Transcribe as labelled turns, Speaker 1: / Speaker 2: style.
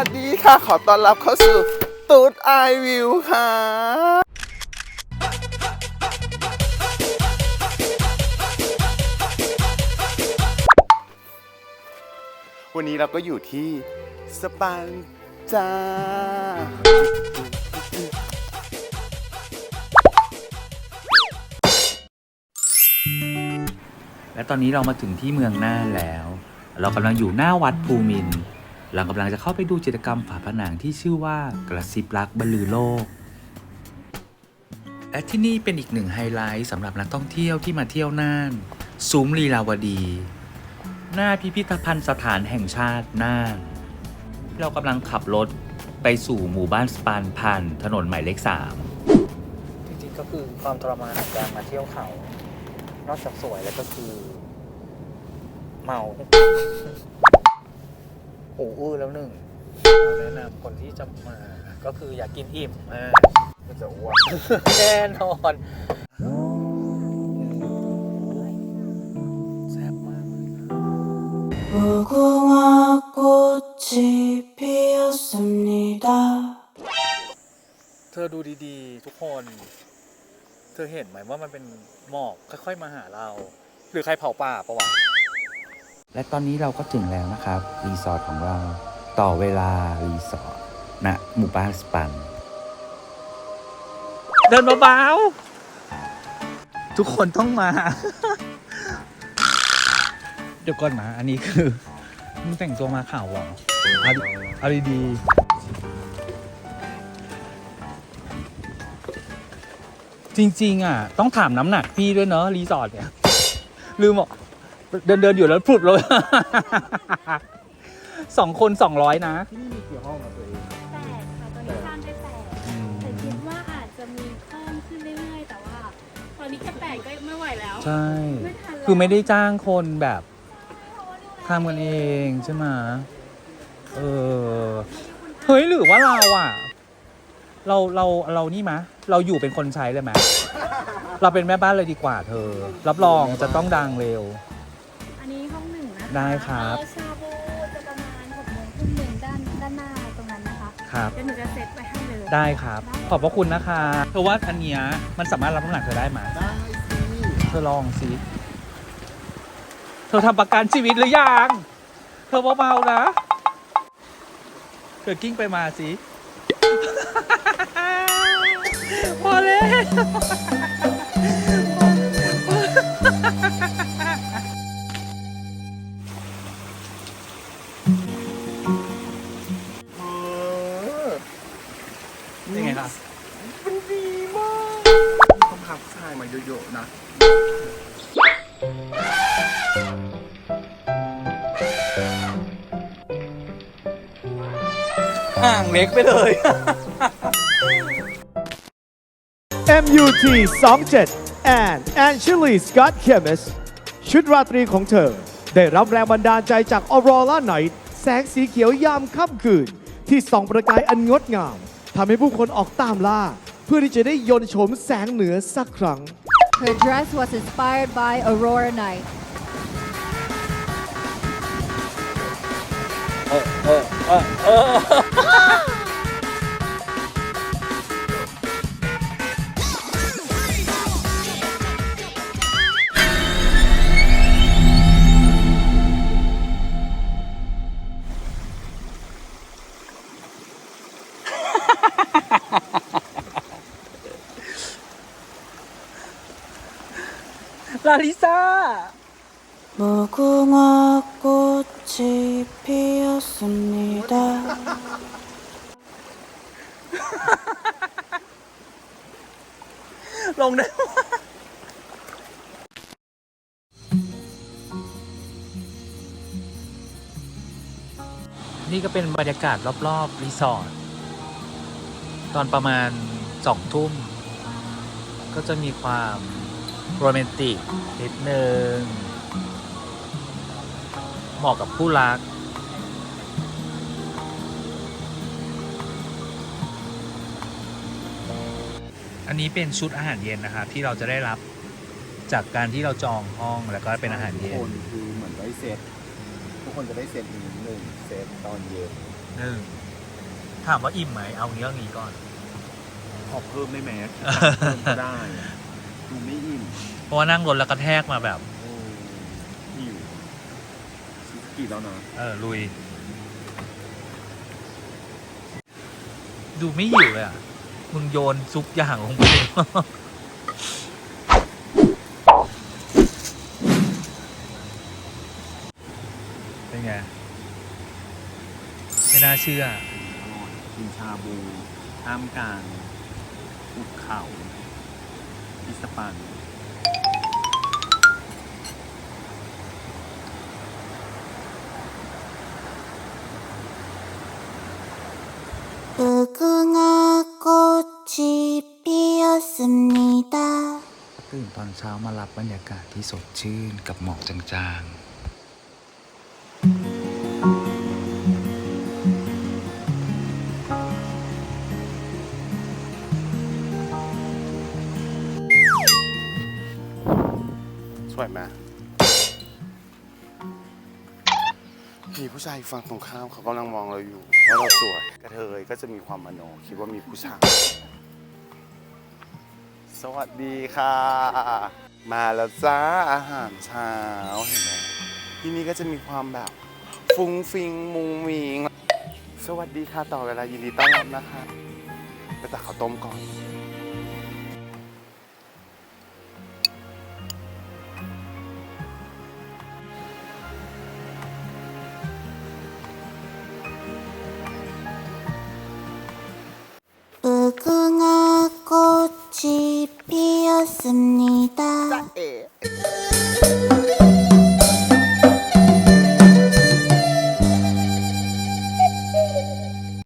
Speaker 1: ัสดีค่ะ ขอต้อนรับเข้าสู่ตูดไอวิวค่ะ วันนี้เราก็อยู่ที่สปันจ้า
Speaker 2: และตอนนี้เรามาถึงที่เมืองน่านแล้ว เรากำลังอยู่หน้าวัดภูมินทร์ เรากำลังจะเข้าไปดูจิตรกรรมฝาผนังที่ชื่อว่ากระซิบรักบรรลือโลก และที่นี่เป็นอีกหนึ่งไฮไลท์สำหรับนักท่องเที่ยวที่มาเที่ยวน่านซุ้มลีลาวดี หน้าพิพิธภัณฑ์สถานแห่งชาติน่าน เรากำลังขับรถไปสู่หมู่บ้านสปันพันถนนหมายเลขสาม
Speaker 3: จริงๆก็คือความทรมานของการมาเที่ยวเขา นอกจากสวยแล้วก็คือ เมา หูอื้อแล้วหนึ่งเราแนะนำคนที่จะมา ก็คืออยากกินอิ่มมากก็จะอ้วน แน่นอนแซ่บมากเลยนะ
Speaker 4: 무궁화 꽃이 피었습니다.
Speaker 3: เธอดูดีๆ ทุกคน เธอเห็นไหมว่ามันเป็นหมอกค่อยๆมาหาเรา หรือใครเผาป่าปะวะ
Speaker 2: และตอนนี้เราก็ถึงแล้วนะครับ รีสอร์ทของเรา ต่อเวลารีสอร์ทณหมู่บ้านสปัน เดินเบาๆทุกคนต้องมา เดี๋ยวก่อนนะ อันนี้คือมึงแต่งตัวมาข่าวหรอเอาดิเอาดีๆจริง ๆ อะ ต้องถามน้ำหนักพี่ด้วยเนอะรีสอร์ทเนี่ย ลืมบอก เดินเดินๆอยู่แล้วพลุดเลย สองคนสองร้อยนะ
Speaker 5: แปดค่ะตอนนี้สร้างได้แปดแต่คิดว่าอาจจะมีเพิ่มขึ้นเรื่อยๆ แต่ว่า ตอนนี้แค่แปดก็ไม่ไหวแล้ว
Speaker 2: ใช่
Speaker 5: ไม่ทันแล้ว
Speaker 2: คือไม่ได้จ้างคนแบบทำกันเองใช่ไหมเออ เฮ้ยหรือว่าเราอะ เราเราเรานี่มะ เราอยู่เป็นคนใช้เลยไหมเราเป็นแม่บ้านเลยดีกว่าเธอ รับรองจะต้องดังเร็ว ได้ครับ
Speaker 5: เอ่อชาบูจะประมาณหกโมงครึ่งหนึ่งด้านด้านหน้าตรงนั้นนะคะ
Speaker 2: ครับ
Speaker 5: เดี๋ยวหนูจะเซตไว้ให้เลย
Speaker 2: ได้ครับ ขอบพระคุณนะคะเธอว่าอันเนี้ยมันสามารถรับน้ำหนักเธอได้ไหม
Speaker 1: ได้สิ
Speaker 2: เธอลองสิเธอทำประกันชีวิตหรือยังเธอเบาๆนะเธอกิ้งไปมาสิ พอแล้ว
Speaker 1: เป็
Speaker 2: นไงครับ
Speaker 1: มันดีมากต้องพับทรายมาเยอะๆนะ
Speaker 2: อ่างเล็กไปเลย
Speaker 6: MUT 27 and Angelie Scott Chemist ชุดราตรีของเธอ ได้รับแรงบันดาลใจจาก Aurora Night แสงสีเขียวยามค่ำคืน ที่ส่องประกายอันงดงาม ทำให้ผู้คนออกตามล่า เพื่อที่จะได้ยนต์โฉมแสงเหนือสักครั้ง
Speaker 7: Her dress was inspired by Aurora Night.
Speaker 2: ลาลิซา
Speaker 4: 무궁화 꽃이 피었습니다.
Speaker 2: ลงได้นี่ก็เป็นบรรยากาศรอบๆ รีสอร์ท ต อนประมาณสองทุ่ม ก็จะมีความโรแมนติกนิดนึงเหมาะกับผู้รัก อันนี้เป็นชุดอาหารเย็นนะครับที่เราจะได้รับจากการที่เราจองห้องแล้วก็เป็นอาหาร
Speaker 1: ทุก
Speaker 2: เย็
Speaker 1: คนนคือเหมือนได้เซตทุกคนจะได้เซตนี้หนึ่งเซตตอนเย็น
Speaker 2: หนึ่งถามว่าอิ่มไหมเอางี้เอางี้ก่อน
Speaker 1: ขอเพิ่มได้ไหมเพิ่มก็ได้อะดูไม่อิ่ม
Speaker 2: เพราะว่านั่งรถแล้วกระแทกมาแบบ
Speaker 1: โอ้หิวกี่แล้วนะ
Speaker 2: เออลุย ดูไม่หิวเลยอะ มึงโยนซุปอย่างลงไปเป็นไง ไม่น่าเชื่อ
Speaker 1: อร่อยกินชาบูท่ามกลาง อุดเขาอิสปัน
Speaker 4: บุกงาโกจิปิอสมิด
Speaker 2: ตื่นตอนเช้ามารับบรรยากาศที่สดชื่นกับหมอกจางๆ
Speaker 1: สวยไหมมีผู้ชายฝั่งตรงข้ามเขากำลังมองเราอยู่ว่าเราสวยกระเทยก็จะมีความมโนคิดว่ามีผู้ชายสวัสดีค่ะ มาแล้วจ้าอาหารเช้าเห็นไหมที่นี่ก็จะมีความแบบฟุ้งฟิงมุงมิงสวัสดีค่ะต่อเวลายินดีต้อนรับนะคะไปตักข้าวต้มก่อน
Speaker 4: 꽃이 피었습니다. 싸이.